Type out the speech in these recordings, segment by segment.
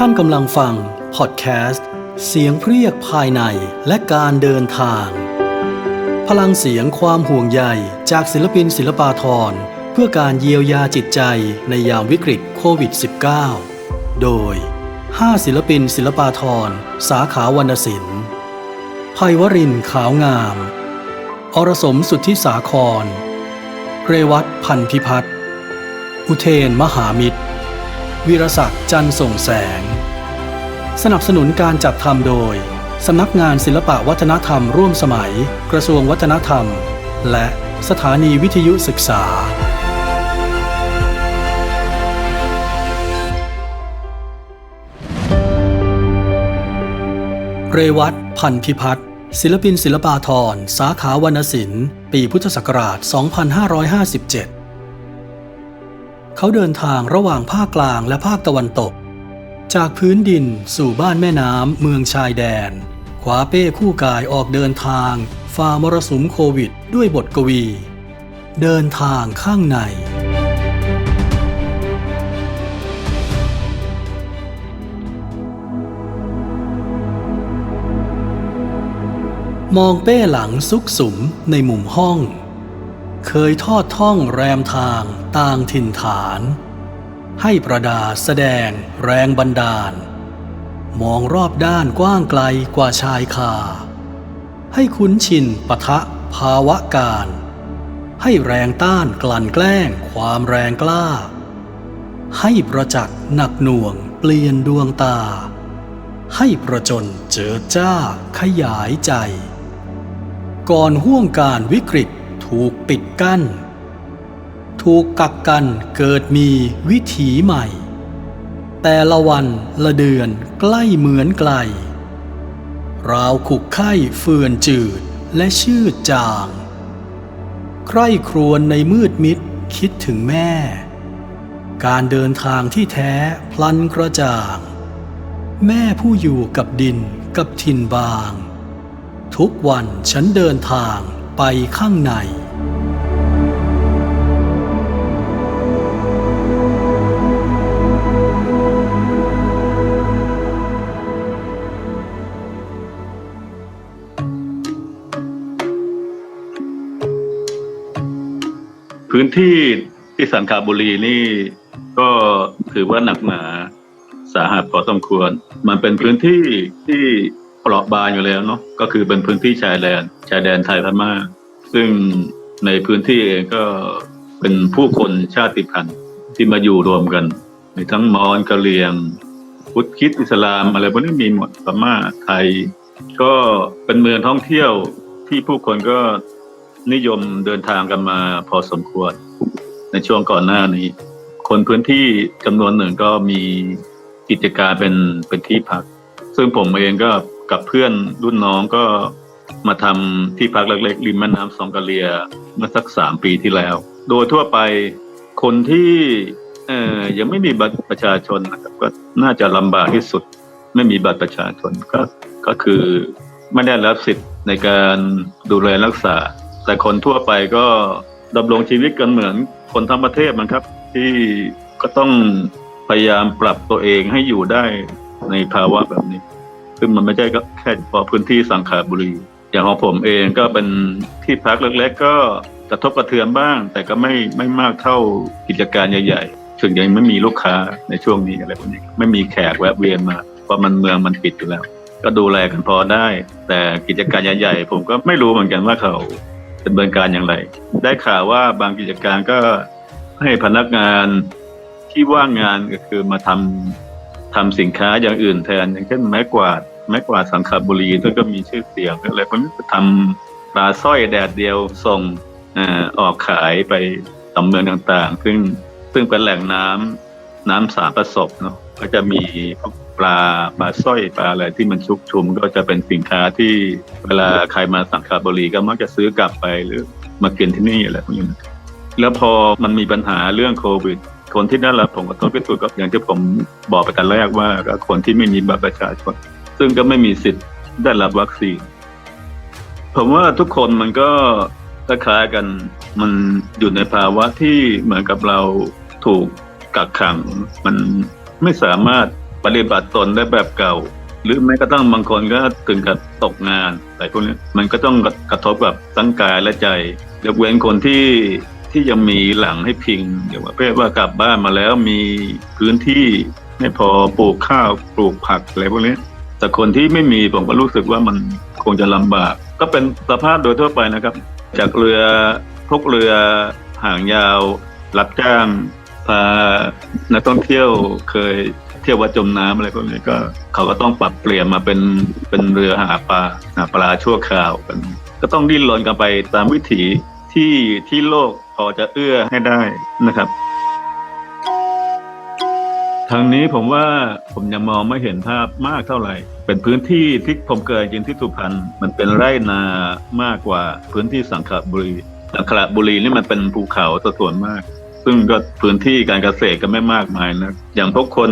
ท่านกำลังฟังพอดแคสต์ เสียงเพรียกภายในและการเดินทาง พลังเสียงความห่วงใยจากศิลปินศิลปาทรเพื่อการเยียวยาจิตใจในยามวิกฤตโควิด -19 โดย 5 ศิลปินศิลปาทรสาขาวรรณศิลป์ภัยวรินขาวงาม อรสมสุทธิสาคร เรวัตพันธ์พิพัฒน์อุเทนมหามิตร วีรศักดิ์จันทร์ส่งแสง สนับสนุนการจัดทำโดย สำนักงานศิลปะวัฒนธรรมร่วมสมัย กระทรวงวัฒนธรรม และสถานีวิทยุศึกษาเรวัตพันธพิพัฒน์ศิลปินศิลปาทรสาขาวรรณศิลป์ ปีพุทธศักราช 2557 เขาเดินทางระหว่างภาคกลางและภาคตะวันตก จากพื้นดินสู่บ้านแม่น้ำเมืองชายแดน ขวาเป้คู่กายออกเดินทางฝ่ามรสุมโควิด ด้วยบทกวี เดินทางข้างในมองเป้หลังซุกสุมในมุมห้อง เคยทอดท่องแรมทางต่างถิ่นฐาน ให้ประดาแสดงแรงบันดาล มองรอบด้านกว้างไกลกว่าชายคา ให้คุ้นชินปะทะภาวะการ ให้แรงต้านกลั่นแกล้งความแรงกล้า ให้ประจักษ์หนักหน่วงเปลี่ยนดวงตา ให้ประจนเจิดจ้าขยายใจ ก่อนห่วงการวิกฤต ถูกปิดกั้น ถูกกักกันเกิดมีวิถีใหม่ แต่ละวันละเดือนใกล้เหมือนไกล ราวขุกไข้เฟื่อนจืดและชืดจาง ใคร่ครวญในมืดมิดคิดถึงแม่ การเดินทางที่แท้พลันกระจ่าง แม่ผู้อยู่กับดินกับถิ่นบาง ทุกวันฉันเดินทาง ไปข้างใน พื้นที่ที่สันคาบุรีนี่ก็ถือว่าหนักหนาสาหัสพอสมควร มันเป็นพื้นที่ที่ เปราะบางอยู่แล้วเนาะก็คือเป็นพื้นที่ชายแดนชายแดนไทยพม่าซึ่งในพื้นที่เองก็เป็นผู้คนชาติพันธุ์ที่มาอยู่รวมกันมีทั้งมอญกะเหรี่ยงพุทธคิดอิสลามอะไรพวกนี้มีหมดพม่าไทย ก็เป็นเมืองท่องเที่ยวที่ผู้คนก็นิยมเดินทางกันมาพอสมควร ในช่วงก่อนหน้านี้ คนพื้นที่จำนวนหนึ่งก็มีกิจการเป็นเป็นที่พัก ซึ่งผมเองก็ กับเพื่อนรุ่นน้องก็มาทำที่พักเล็กๆริมแม่น้ำสองกะเลียเมื่อสักสามปีที่แล้ว โดยทั่วไปคนที่เอ่อยังไม่มีบัตรประชาชนนะครับก็น่าจะลำบากที่สุด ไม่มีบัตรประชาชนก็ก็คือไม่ได้รับสิทธิ์ในการดูแลรักษา แต่คนทั่วไปก็ดำรงชีวิตกันเหมือนคนทั้งประเทศมันครับ ที่ก็ต้องพยายามปรับตัวเองให้อยู่ได้ในภาวะแบบนี้ ซึ่งมันไม่ใช่ก็แค่เฉพาะพื้นที่สังขบุรี อย่างของผมเองก็เป็นที่พักเล็กๆ ก็กระทบกระเทือนบ้าง แต่ก็ไม่ไม่มากเท่ากิจการใหญ่ๆถึงยังไม่มีลูกค้าในช่วงนี้อะไรพวกนี้ไม่มีแขกแวะเวียนมาเพราะมันเมืองมันปิดอยู่แล้ว ก็ดูแลกันพอได้ แต่กิจการใหญ่ๆ ผมก็ไม่รู้เหมือนกันว่าเขาดำเนินการอย่างไร ได้ข่าวว่าบางกิจการก็ให้พนักงานที่ว่างงานก็คือมาทำ ทำสินค้าอย่างอื่นแทน อย่างเช่นไม้กวาดไม้กวาดสังขบุรีซึ่งก็มีชื่อเสียงอะไรพวกนี้ทำปลาสร้อยแดดเดียวส่งออออกขายไปตามเมืองต่างๆ ซึ่งซึ่งเป็นแหล่งน้ำน้ำสาประสบเนาะก็จะมีพวกปลาปลาสร้อยปลาอะไรที่มันชุกชุมก็จะเป็นสินค้าที่เวลาใครมาสังขบุรีก็มักจะซื้อกลับไปหรือมากินที่นี่อะไรพวกนี้แล้วพอมันมีปัญหาเรื่องโควิด คนที่ได้รับผลกระทบที่สุดก็อย่างที่ผมบอกไปแต่แรกว่าก็คนที่ไม่มีบัตรประชาชน ซึ่งก็ไม่มีสิทธิ์ได้รับวัคซีน ผมว่าทุกคนมันก็คล้ายกันมันอยู่ในภาวะที่เหมือนกับเราถูกกักขัง มันไม่สามารถปฏิบัติตนได้แบบเก่า หรือแม้กระทั่งบางคนก็ถึงกับตกงานอะไรพวกนี้มันก็ต้องกระทบกับทั้งกายและใจยกเว้นคนที่ ที่ยังมีหลังให้พิงอย่างว่าเพื่อว่ากลับบ้านมาแล้วมีพื้นที่ไม่พอปลูกข้าวปลูกผักอะไรพวกนี้แต่คนที่ไม่มีผมก็รู้สึกว่ามันคงจะลำบาก ก็เป็นสภาพโดยทั่วไปนะครับ จากเรือพวกเรือหางยาว รับจ้างพานักท่องเที่ยวเคยเที่ยววัดจมน้ำอะไรพวกนี้ก็เขาก็ต้องปรับเปลี่ยนมาเป็นเป็นเรือหาปลาหาปลาชั่วคราวกัน ก็ต้องดิ้นรนกันไปตามวิถีที่ที่โลก พอจะเอื้อให้ได้นะครับทางนี้ผมว่าผมยังมองไม่เห็นภาพมากเท่าไหร่ เป็นพื้นที่ที่ผมเกิดจริงที่สุพรรณมันเป็นไร่นามากกว่าพื้นที่สังขบุรีสังขบุรีนี่มันเป็นภูเขาซะส่วนมาก ซึ่งก็พื้นที่การเกษตรก็ไม่มากมายนะอย่างพวกคน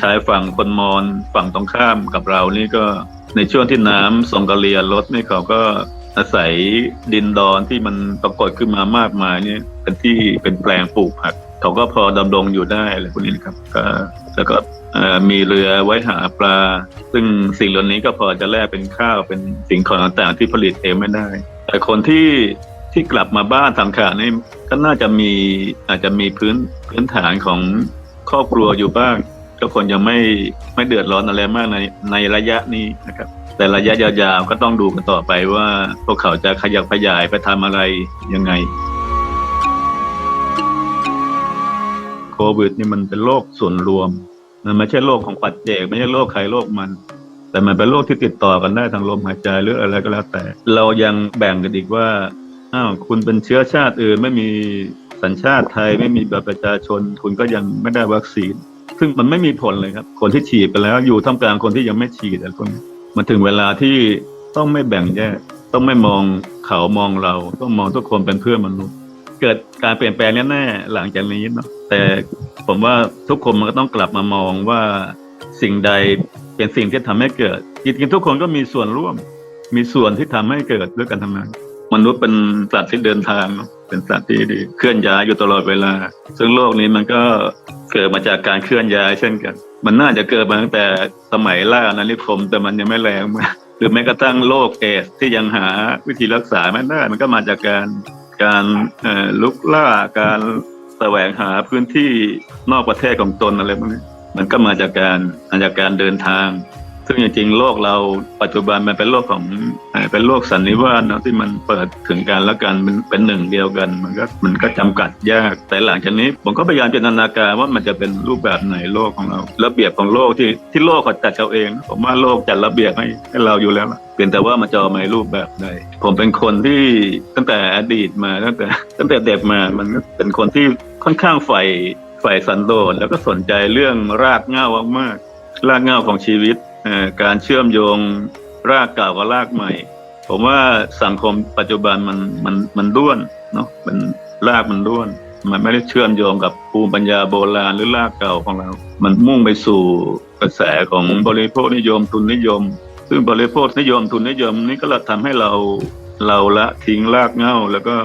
ชายฝั่งคนมอญฝั่งตรงข้ามกับเรานี่ก็ในช่วงที่น้ำส่งกะเลียลดนี่เขาก็ อาศัยดินดอนที่มันปรากฏขึ้นมามากมายเนี่ยเป็นที่เป็นแปลงปลูกผักเขาก็พอดำรงอยู่ได้อะไรพวกนี้นะครับ ก็แล้วก็มีเรือไว้หาปลา ซึ่งสิ่งเหล่านี้ก็พอจะแลกเป็นข้าวเป็นสิ่งของต่างๆ ที่ผลิตเองไม่ได้ แต่คนที่ที่กลับมาบ้านทำขานี่ก็น่าจะมีอาจจะมีพื้นพื้นฐานของครอบครัวอยู่บ้างก็คนยังไม่ไม่เดือดร้อนอะไรมากในในระยะนี้นะครับ แต่ระยะยาวๆก็ต้องดูกันต่อไปว่าพวกเขาจะขยับขยายไปทำอะไรยังไงโควิดนี่มันเป็นโรคส่วนรวม มันไม่ใช่โรคของปัจเจก ไม่ใช่โรคใครโรคมัน แต่มันเป็นโรคที่ติดต่อกันได้ทางลมหายใจหรืออะไรก็แล้วแต่ เรายังแบ่งกันอีกว่าอ้าวคุณเป็นเชื้อชาติอื่นไม่มีสัญชาติไทยไม่มีบัตรประชาชน คุณก็ยังไม่ได้วัคซีน ซึ่งมันไม่มีผลเลยครับ คนที่ฉีดไปแล้วอยู่ท่ามกลางคนที่ยังไม่ฉีดอะไรพวกนี้ มันถึงเวลาที่ต้องไม่แบ่งแยก ต้องไม่มองเขามองเรา ต้องมองทุกคนเป็นเพื่อนมนุษย์ เกิดการเปลี่ยนแปลงแน่ๆหลังจากนี้เนาะแต่ผมว่าทุกคนมันก็ต้องกลับมามองว่าสิ่งใดเป็นสิ่งที่ทำให้เกิดจริงๆทุกคนก็มีส่วนร่วม มีส่วนที่ทำให้เกิดด้วยกันทั้งนั้นมนุษย์เป็นสัตว์ที่เดินทางเป็นสัตว์ที่ดีเคลื่อนย้ายอยู่ตลอดเวลา ซึ่งโลกนี้มันก็เกิดมาจากการเคลื่อนย้ายเช่นกัน มันน่าจะเกิดมาตั้งแต่สมัยล่านาณานิคม แต่มันยังไม่แรงมากหรือแม้กระทั่งโรคเอสที่ยังหาวิธีรักษาไม่ได้มันก็มาจากการการลุกล่าการแสวงหาพื้นที่นอกประเทศของตนอะไรพวกนี้มันก็มาจากการมาจากการเดินทาง ซึ่งจริงๆโลกเราปัจจุบันมันเป็นโลกของเป็นโลกสันนิวาสเนอะที่มันเปิดถึงกันแล้วกันมันเป็นหนึ่งเดียวกัน มันก็มันก็จำกัดยาก แต่หลังจากนี้ผมก็พยายามจินตนาการว่ามันจะเป็นรูปแบบไหนโลกของเรา ระเบียบของโลกที่ที่โลกเขาจัดเอาเอง ผมว่าโลกจัดระเบียบให้ให้เราอยู่แล้วล่ะเพียงแต่ว่ามันจะมาในรูปแบบใดผมเป็นคนที่ตั้งแต่อดีตมาตั้งแต่ตั้งแต่เด็กมามันก็เป็นคนที่ค่อนข้างใฝ่ใฝ่สันโดษแล้วก็สนใจเรื่องรากเหง้ามากๆรากเหง้าของชีวิต การเชื่อมโยงรากเก่ากับรากใหม่ ผมว่าสังคมปัจจุบันมันมันมันด้วนเนาะมันรากมันด้วน มันไม่ได้เชื่อมโยงกับภูมิปัญญาโบราณหรือรากเก่าของเรา มันมุ่งไปสู่กระแสของบริโภคนิยมทุนนิยม ซึ่งบริโภคนิยมทุนนิยมนี่ก็ทำให้เราเราละทิ้งรากเง้าแล้วก็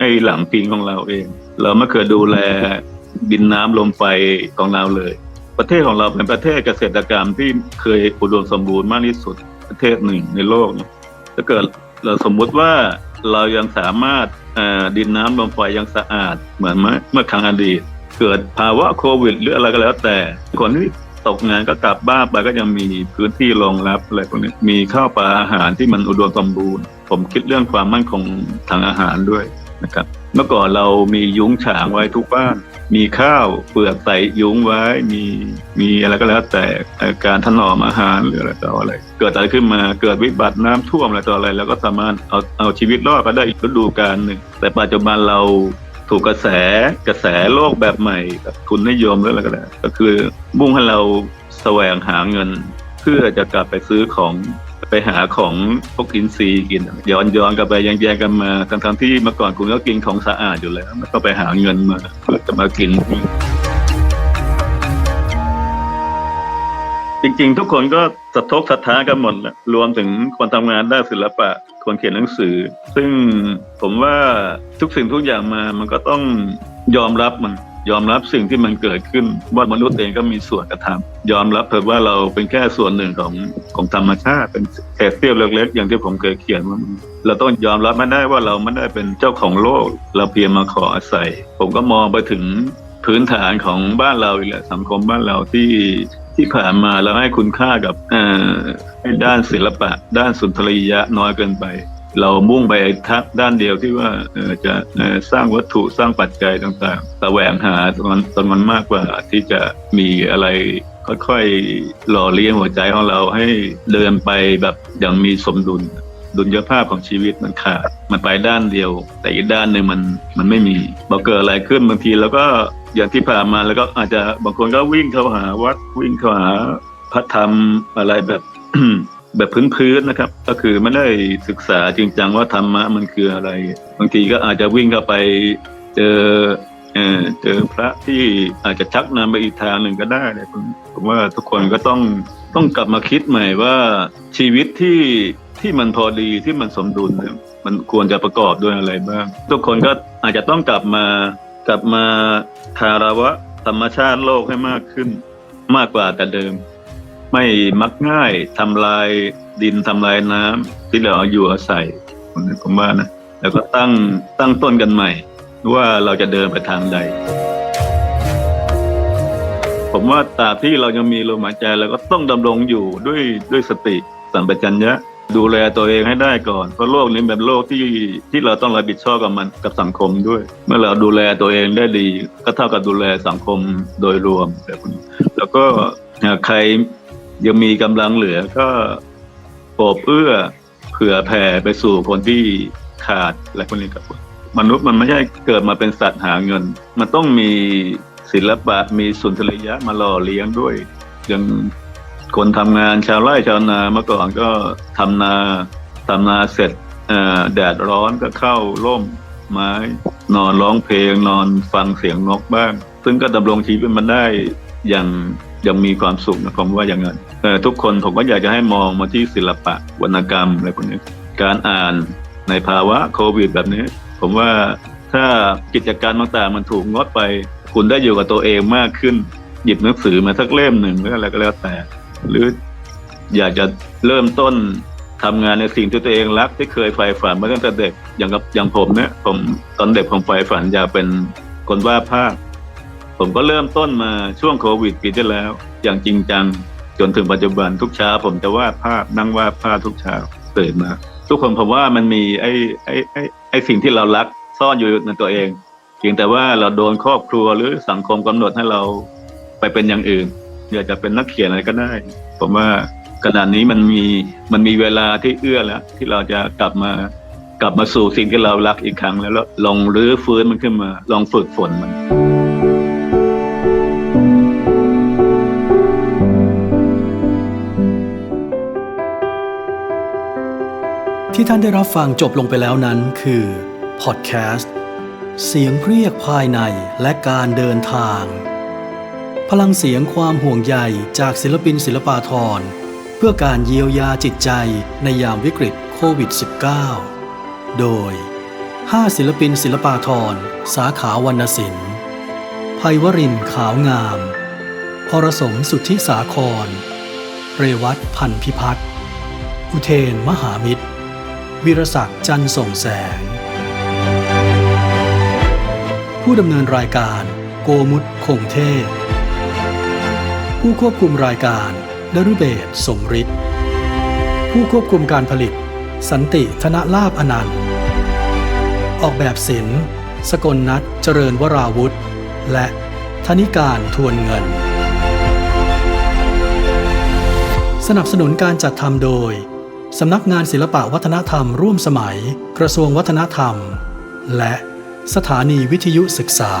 ให้หลังพิงของเราเอง เราไม่เคยดูแลดินน้ำลมไฟของเราเลย ประเทศของเราเป็นประเทศเกษตรกรรมที่เคยอุดมสมบูรณ์มากที่สุดประเทศหนึ่งในโลกนะถ้าเกิดเราสมมุติว่าเรายังสามารถดินน้ำลมไฟยังสะอาดเหมือนเมื่อเมื่อครั้งอดีต เกิดภาวะโควิด หรืออะไรก็แล้วแต่ คนที่ตกงานก็กลับบ้านไปก็ยังมีพื้นที่รองรับอะไรพวกนี้มีข้าวปลาอาหารที่มันอุดมสมบูรณ์ ผมคิดเรื่องความมั่นคงทางอาหารด้วยนะครับ เมื่อก่อนเรามียุ้งฉางไว้ทุกบ้าน มีข้าวเปลือกใส่ยุ้งไว้ มีมีอะไรก็แล้วแต่การถนอมอาหารหรืออะไรต่ออะไร เกิดอะไรขึ้นมาเกิดวิบัติน้ำท่วมอะไรต่ออะไร แล้วก็สามารถเอาเอาชีวิตรอดก็ได้ฤดูกาลหนึ่งแต่ปัจจุบันเราถูกกระแสกระแสโลกแบบใหม่กับทุนนิยมหรืออะไรก็แล้วก็คือมุ่งให้เราแสวงหาเงิน เพื่อจะกลับไปซื้อของ ไปหาของพวกอินทรีย์กิน ย้อนย้อนกลับไปยังแยงๆกันมาทั้งทั้งๆที่เมื่อก่อนคุณก็กินของสะอาดอยู่แล้วก็ไปหาเงินมาเพื่อจะมากิน จริงๆ ทุกคนก็สะทกสะท้านกันหมดแหละรวมถึงคนทำงานด้านศิลปะคนเขียนหนังสือ ซึ่งผมว่าทุกสิ่งทุกอย่างมามันก็ต้องยอมรับมัน ยอมรับสิ่งที่มันเกิดขึ้นว่ามนุษย์เองก็มีส่วนกระทำยอมรับเถอะว่าเราเป็นแค่ส่วนหนึ่งของของธรรมชาติ เป็นเศษเสี้ยวเล็กๆ อย่างที่ผมเคยเขียนว่าเราต้องยอมรับไม่ได้ว่าเราไม่ได้เป็นเจ้าของโลก เราเพียงมาขออาศัย ผมก็มองไปถึงพื้นฐานของบ้านเราอีกแหละสังคมบ้านเราที่ที่ผ่านมาเราให้คุณค่ากับอ่อให้ด้านศิลปะ ด้านสุนทรียะน้อยเกินไป เรามุ่งไปทักด้านเดียวที่ว่าจะสร้างวัตถุสร้างปัจจัยต่างๆแสวงหาตรงนั้นตรงนั้นมากกว่าที่จะมีอะไรค่อยๆหล่อเลี้ยงหัวใจของเราให้เดินไปแบบอย่างมีสมดุลดุลยภาพของชีวิตมันขาด มันไปด้านเดียว แต่อีกด้านหนึ่งมันมันไม่มีพอเกิดอะไรขึ้นบางทีเราก็อย่างที่ผ่านมาแล้วก็อาจจะบางคนก็วิ่งเข้าหาวัดวิ่งเข้าหาพระธรรมอะไรแบบ แบบพื้นๆนะครับ ก็คือไม่ได้ศึกษาจริงจังว่าธรรมะมันคืออะไร บางทีก็อาจจะวิ่งเข้าไปเจอเออเจอพระที่อาจจะชักนำไปอีกทางหนึ่งก็ได้เลยผมว่าทุกคนก็ต้องต้องกลับมาคิดใหม่ว่าชีวิตที่ที่มันพอดีที่มันสมดุลมันควรจะประกอบด้วยอะไรบ้าง ทุกคนก็อาจจะต้องกลับมากลับมาคารวะธรรมชาติโลกให้มากขึ้นมากกว่าแต่เดิม ไม่มักง่ายทำลายดินทำลายน้ำที่เราอยู่อาศัยผมว่านะแล้วก็ตั้งตั้งต้นกันใหม่ ว่าเราจะเดินไปทางใด ผมว่าตราบที่เรายังมีลมหายใจเราก็ต้องดำรงอยู่ด้วยด้วยสติสัมปชัญญะดูแลตัวเองให้ได้ก่อนเพราะโลกนี้เป็นโลกที่ที่เราต้องรับผิดชอบกับมันกับสังคมด้วย เมื่อเราดูแลตัวเองได้ดี ก็เท่ากับดูแลสังคมโดยรวมแบบนี้แล้วก็ใคร ยังมีกำลังเหลือก็ปรบเอื้อเผื่อแผ่ไปสู่คนที่ขาดอะไรพวกนี้ครับมนุษย์มันไม่ใช่เกิดมาเป็นสัตว์หาเงิน มันต้องมีศิลปะมีสุนทรียะมาหล่อเลี้ยงด้วยอย่างคนทำงานชาวไร่ชาวนาเมื่อก่อนก็ทำนาทำนาเสร็จแดดร้อนก็เข้าร่มไม้นอนร้องเพลงนอนฟังเสียงนกบ้าง ซึ่งก็ดำรงชีวิตมันได้อย่าง ยังมีความสุขนะผมว่าอย่างนั้นเอ่ทุกคนผมก็อยากจะให้มองมาที่ศิลปะวรรณกรรมอะไรพวกนี้การอ่านในภาวะโควิด แบบนี้ ผมว่าถ้ากิจการต่างๆมันถูกงดไป คุณได้อยู่กับตัวเองมากขึ้น หยิบหนังสือมาสักเล่มหนึ่งหรืออะไรก็แล้วแต่ หรืออยากจะเริ่มต้นทำงานในสิ่งที่ตัวเองรักที่เคยใฝ่ฝันมาตั้งแต่เด็กอย่างกับอย่างผมเนี่ยผมตอนเด็กผมใฝ่ฝันอยากเป็นคนวาดภาพ ผมก็เริ่มต้นมาช่วงโควิดปีที่แล้ว อย่างจริงจังจนถึงปัจจุบันทุกเช้า ผมจะวาดภาพนั่งวาดภาพทุกเช้าตื่นมาทุกคนผมว่ามันมีไอ้ไอ้ไอ้ไอ้สิ่งที่เรารักซ่อนอยู่ในตัวเองเพียงแต่ว่าเราโดนครอบครัวหรือสังคมกำหนดให้เราไปเป็นอย่างอื่นอยากจะเป็นนักเขียนอะไรก็ได้ ผมว่าขณะนี้มันมีมันมีเวลาที่เอื้อแล้ว ที่เราจะกลับมากลับมาสู่สิ่งที่เรารักอีกครั้งแล้วลองรื้อฟื้นมันขึ้นมา ลองฝึกฝนมัน ที่ท่านได้รับฟังจบลงไปแล้วนั้นคือพอดแคสต์เสียงเรียกภายในและการเดินทาง พลังเสียงความห่วงใยจากศิลปินศิลปาทรเพื่อการเยียวยาจิตใจในยามวิกฤตโควิด -19 โดย 5 ศิลปินศิลปาทรสาขาวรรณศิลป์ภัยวรินขาวงามอรสมสุทธิสาคร เรวัตพันธพิพัฒน์อุเทนมหามิตร วิรศักดิ์จันส่งแสง ผู้ดำเนินรายการ โกมุตคงเทพ ผู้ควบคุมรายการดรุเบศสมฤทธิ์ผู้ควบคุมการผลิต สันติธนลาบอนันต์ ออกแบบศิลป์ สกลนัทเจริญวราวุธ และธนิการทวนเงิน สนับสนุนการจัดทำโดย สำนักงานศิลปะวัฒนธรรมร่วมสมัย กระทรวงวัฒนธรรม และสถานีวิทยุศึกษา